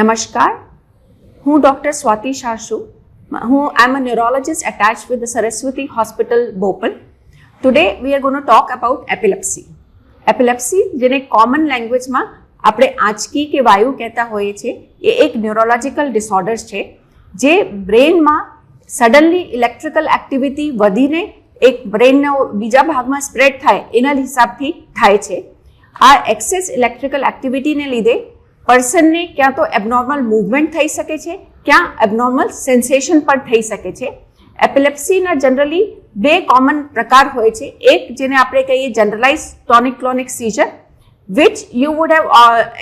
નમસ્કાર. હું ડૉક્ટર સ્વાતિ શાહ છું હું I am a neurologist attach with the Saraswati Hospital, Bhopal. Today we are talk talk about epilepsy જેને common લેંગ્વેજમાં આપણે આંચકી કે વાયુ કહેતા હોઈએ છીએ એ એક ન્યુરોલોજિકલ ડિસઓર્ડર્સ છે જે બ્રેનમાં સડનલી ઇલેક્ટ્રિકલ એક્ટિવિટી વધીને એક બ્રેનનો બીજા ભાગમાં સ્પ્રેડ થાય એના હિસાબથી થાય છે. આ એક્સેસ ઇલેક્ટ્રિકલ એક્ટિવિટીને લીધે પર્સનને ક્યાં તો એબનોર્મલ મૂવમેન્ટ થઈ શકે છે, ક્યાં એબનોર્મલ સેન્સેશન પણ થઈ શકે છે. એપિલેપ્સીના જનરલી બે કોમન પ્રકાર હોય છે. એક જેને આપણે કહીએ generalize tonic clonic seizure which you would have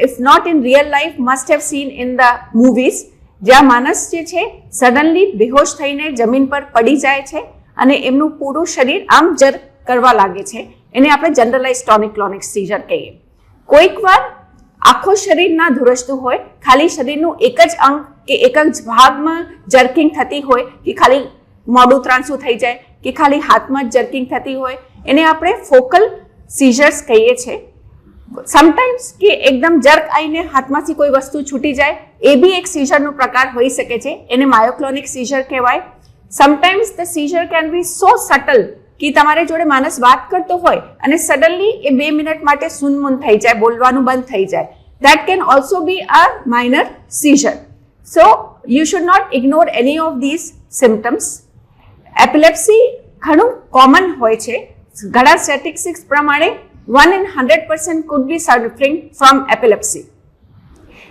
if not in real life must have seen in the movies જ્યાં માણસ જે છે સડનલી બેહોશ થઈને જમીન પર પડી જાય છે અને એમનું પૂરું શરીર આમ જર કરવા લાગે છે. એને આપણે જનરલાઇઝ ટોનિક ક્લોનિક સીઝર કહીએ. કોઈક વાર આખો શરીર ના ધુરસતું હોય, ખાલી શરીરનું એક જ અંગ કે એક જ ભાગમાં જર્કિંગ થતી હોય, કે ખાલી મોઢું ત્રાંસું થઈ જાય, કે ખાલી હાથમાં જ જર્કિંગ થતી હોય, એને આપણે ફોકલ સીઝર્સ કહીએ છીએ સમટાઈમ્સ કે એકદમ જર્ક આવીને હાથમાંથી કોઈ વસ્તુ છૂટી જાય, એ બી એક સીઝરનો પ્રકાર હોઈ શકે છે. એને માયોક્લોનિક સીઝર કહેવાય. Sometimes the seizure can be so subtle કે તમારી જોડે માણસ વાત કરતો હોય અને સડનલી એ બે મિનિટ માટે સુનમુન થઈ જાય, બોલવાનું બંધ થઈ જાય. That can also be a minor seizure. So you should not ignore any of this symptoms. Epilepsy ઘણું કોમન હોય છે ઘણા સ્ટેટિસ્ટિક્સ પ્રમાણે one in hundred percent could be suffering from epilepsy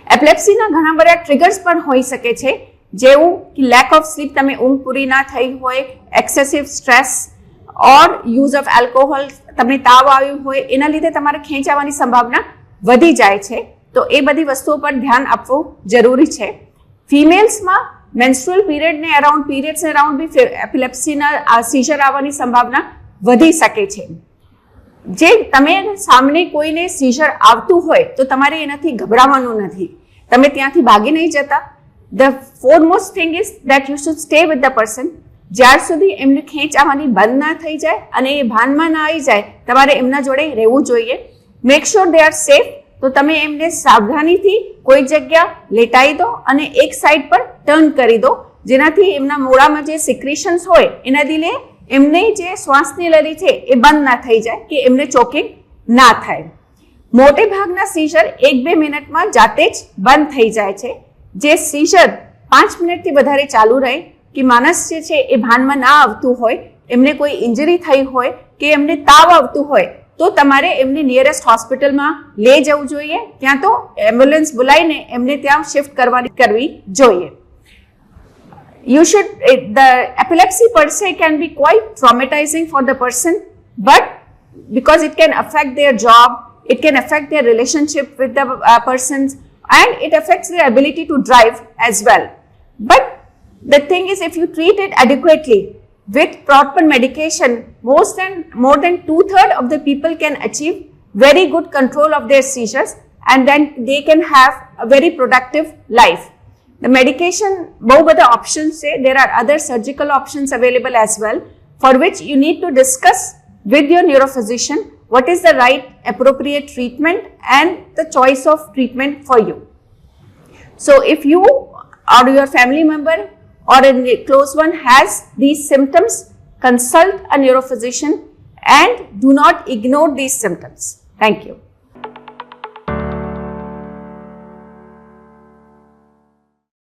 એપિલેપ્સીના ઘણા બધા ટ્રિગર્સ પણ હોઈ શકે છે જેવું કે લેક ઓફ સ્લીપ તમે ઊંઘ પૂરી ના થઈ હોય excessive stress or use of alcohol તમને તાવ આવ્યું હોય, એના લીધે તમારે ખેંચાવાની સંભાવના વધી જાય છે તો એ બધી વસ્તુઓ પર ધ્યાન આપવું જરૂરી છે. ફિમેલ્સમાં મેન્સ્ટ્રુઅલ પીરિયડને અરાઉન્ડ પીરિયડ્સને અરાઉન્ડ બી એપિલેપ્સીના સીઝર આવવાની સંભાવના વધી શકે છે. જે તમે સામને કોઈને સીઝર આવતું હોય તો તમારે એનાથી ગભરાવાનું નથી. તમે ત્યાંથી ભાગી નહીં જતા. The foremost thing is that you should stay with the person જ્યાર સુધી એમને ખેંચ આવવાની બંધ ના થઈ જાય અને એ ભાનમાં ના આવી જાય, તમારે એમના જોડે રહેવું જોઈએ. Make sure they are safe તો તમે એમને સાવધાનીથી કોઈ જગ્યા લેટાઈ દો અને એક સાઈડ પર ટર્ન કરી દો. જેનાથી એમના મોડામાં જે સિક્રેશન્સ હોય, એના દિલે એમને જે શ્વાસની લરી છે, એ બંધ ના થઈ જાય કે એમને ચોકિંગ ના થાય. મોટે ભાગના સીઝર એક બે મિનિટમાં જાતે જ બંધ થઈ જાય છે. જે સીઝર પાંચ મિનિટથી વધારે ચાલુ રહે કે માણસ જે છે એ ભાનમાં ના આવતું હોય, એમને કોઈ ઇન્જરી થઈ હોય કે એમને તાવ આવતું હોય તો તમારે એમને નિયરેસ્ટ હોસ્પિટલમાં લઈ જવું જોઈએ ત્યાં તો એમ્બ્યુલન્સ બોલાવીને એમને ત્યાં શિફ્ટ કરવાની કરવી જોઈએ the epilepsy per se can be quite traumatizing for the person but because it can affect their job it can affect their relationship with the uh, persons and it affects their ability to drive as well but the thing is if you treat it adequately with proper medication, most than, more than two-thirds of the people can achieve very good control of their seizures and then they can have a very productive life. The medication, both other options say there are other surgical options available as well for which you need to discuss with your neurophysician what is the right appropriate treatment and the choice of treatment for you. So if you or your family member or a close one has these symptoms consult a neurophysician and do not ignore these symptoms. Thank you